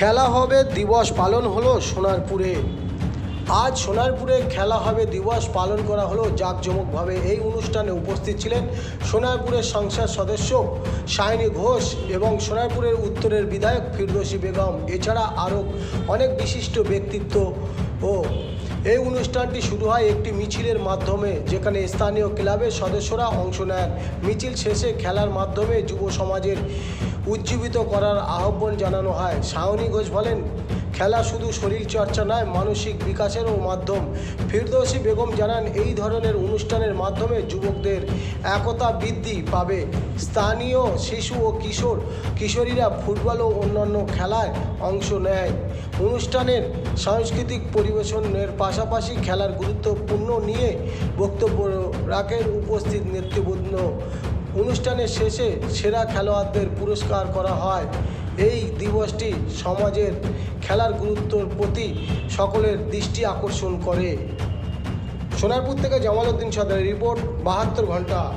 খেলা হবে দিবস পালন হলো সোনারপুরে। আজ সোনারপুরে খেলা হবে দিবস পালন করা হলো জাঁকজমকভাবে। এই অনুষ্ঠানে উপস্থিত ছিলেন সোনারপুরের সংসদ সদস্য সায়নী ঘোষ এবং সোনারপুরের উত্তরের বিধায়ক ফিরদোসী বেগম। এছাড়া আরও অনেক বিশিষ্ট ব্যক্তিত্ব ও এই অনুষ্ঠানটি শুরু হয় একটি মিছিলের মাধ্যমে, যেখানে স্থানীয় ক্লাবের সদস্যরা অংশ নেন। মিছিল শেষে খেলার মাধ্যমে যুব সমাজের উজ্জীবিত করার আহ্বান জানানো হয়। শাওনি ঘোষ বলেন, খেলা শুধু শরীর চর্চা নয়, মানসিক বিকাশেরও মাধ্যম। ফিরদৌসী বেগম জানান, এই ধরনের অনুষ্ঠানের মাধ্যমে যুবকদের একতা বৃদ্ধি পাবে। স্থানীয় শিশু ও কিশোর, কিশোরীরা ফুটবল ও অন্যান্য খেলায় অংশ নেয়। অনুষ্ঠানের সাংস্কৃতিক পরিবেশনের পাশাপাশি খেলার গুরুত্বপূর্ণ নিয়ে বক্তব্য রাখেন উপস্থিত নেতৃবৃন্দ। অনুষ্ঠানের শেষে সেরা খেলোয়াড়দের পুরস্কার করা হয়। এই দিবসটি সমাজের খেলার গুরুত্বর প্রতি সকলের দৃষ্টি আকর্ষণ করে। সোনারপুর থেকে জামাল উদ্দিন সদরের রিপোর্ট, বাহাত্তর ঘণ্টা।